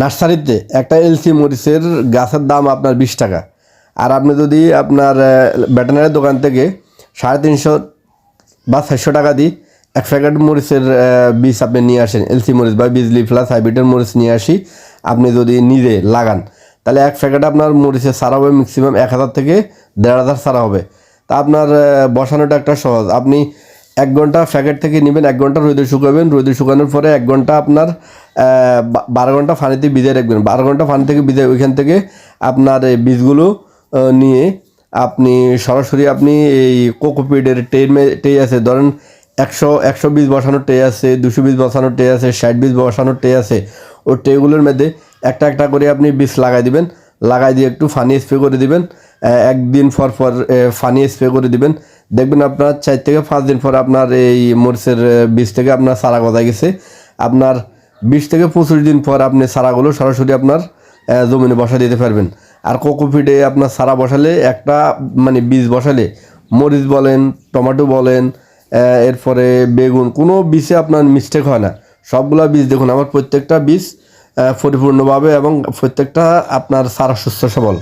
নার্সারিতে একটা এলসি মরিচের গাছের দাম আপনার বিশ টাকা। আর আপনি যদি আপনার ব্যাটানারি দোকান থেকে সাড়ে তিনশো বা চারশো টাকা দিই এক প্যাকেট মরিচের বীজ আপনি নিয়ে আসেন, এলসি মরিচ বা বিজলি প্লাস হাইব্রিডের মরিচ নিয়ে আসি, আপনি যদি নিজে লাগান, তাহলে এক প্যাকেট আপনার মরিচের সারা হবে ম্যাক্সিমাম এক হাজার থেকে দেড় হাজার সারা হবে। তা আপনার বসানোটা একটা সহজ। আপনি এক ঘণ্টা প্যাকেট থেকে নেবেন, এক ঘণ্টা রোদে শুকাবেন। রোদে শুকানোর পরে এক ঘণ্টা আপনার বারো ঘণ্টা পানিতে ভিজে রাখবেন। বারো ঘণ্টা পানি থেকে ভিজে ওইখান থেকে আপনার এই বীজগুলো নিয়ে আপনি সরাসরি আপনি এই কোকোপিডের টে টে আছে। ধরেন একশো একশো বীজ বসানোর টে আছে, দুশো বীজ বসানোর টে আছে, ষাট বীজ বসানোর টে আছে। ওই টেগুলোর মধ্যে একটা একটা করে আপনি বীজ লাগাই দিবেন। লাগাই দিয়ে একটু ফানি স্প্রে করে দিবেন। একদিন পর পর ফানি স্প্রে করে দিবেন। দেখবেন আপনার চার থেকে পাঁচ দিন পর আপনার এই মরিচের বীজ থেকে আপনার সারা গজায় গেছে। আপনার বিশ থেকে পঁচিশ দিন পর আপনি সারাগুলো সরাসরি আপনার জমিনে বসা দিতে পারবেন। আর কোকোপিডে আপনার সারা বসালে একটা মানে বীজ বসালে মরিচ বলেন, টমেটো বলেন এরপরে বেগুন, কোনো বীজে আপনার মিস্টেক হয় না। সবগুলা বীজ দেখুন, আমার প্রত্যেকটা বীজ পরিপূর্ণভাবে এবং প্রত্যেকটা আপনার সারা সুস্থ সবল।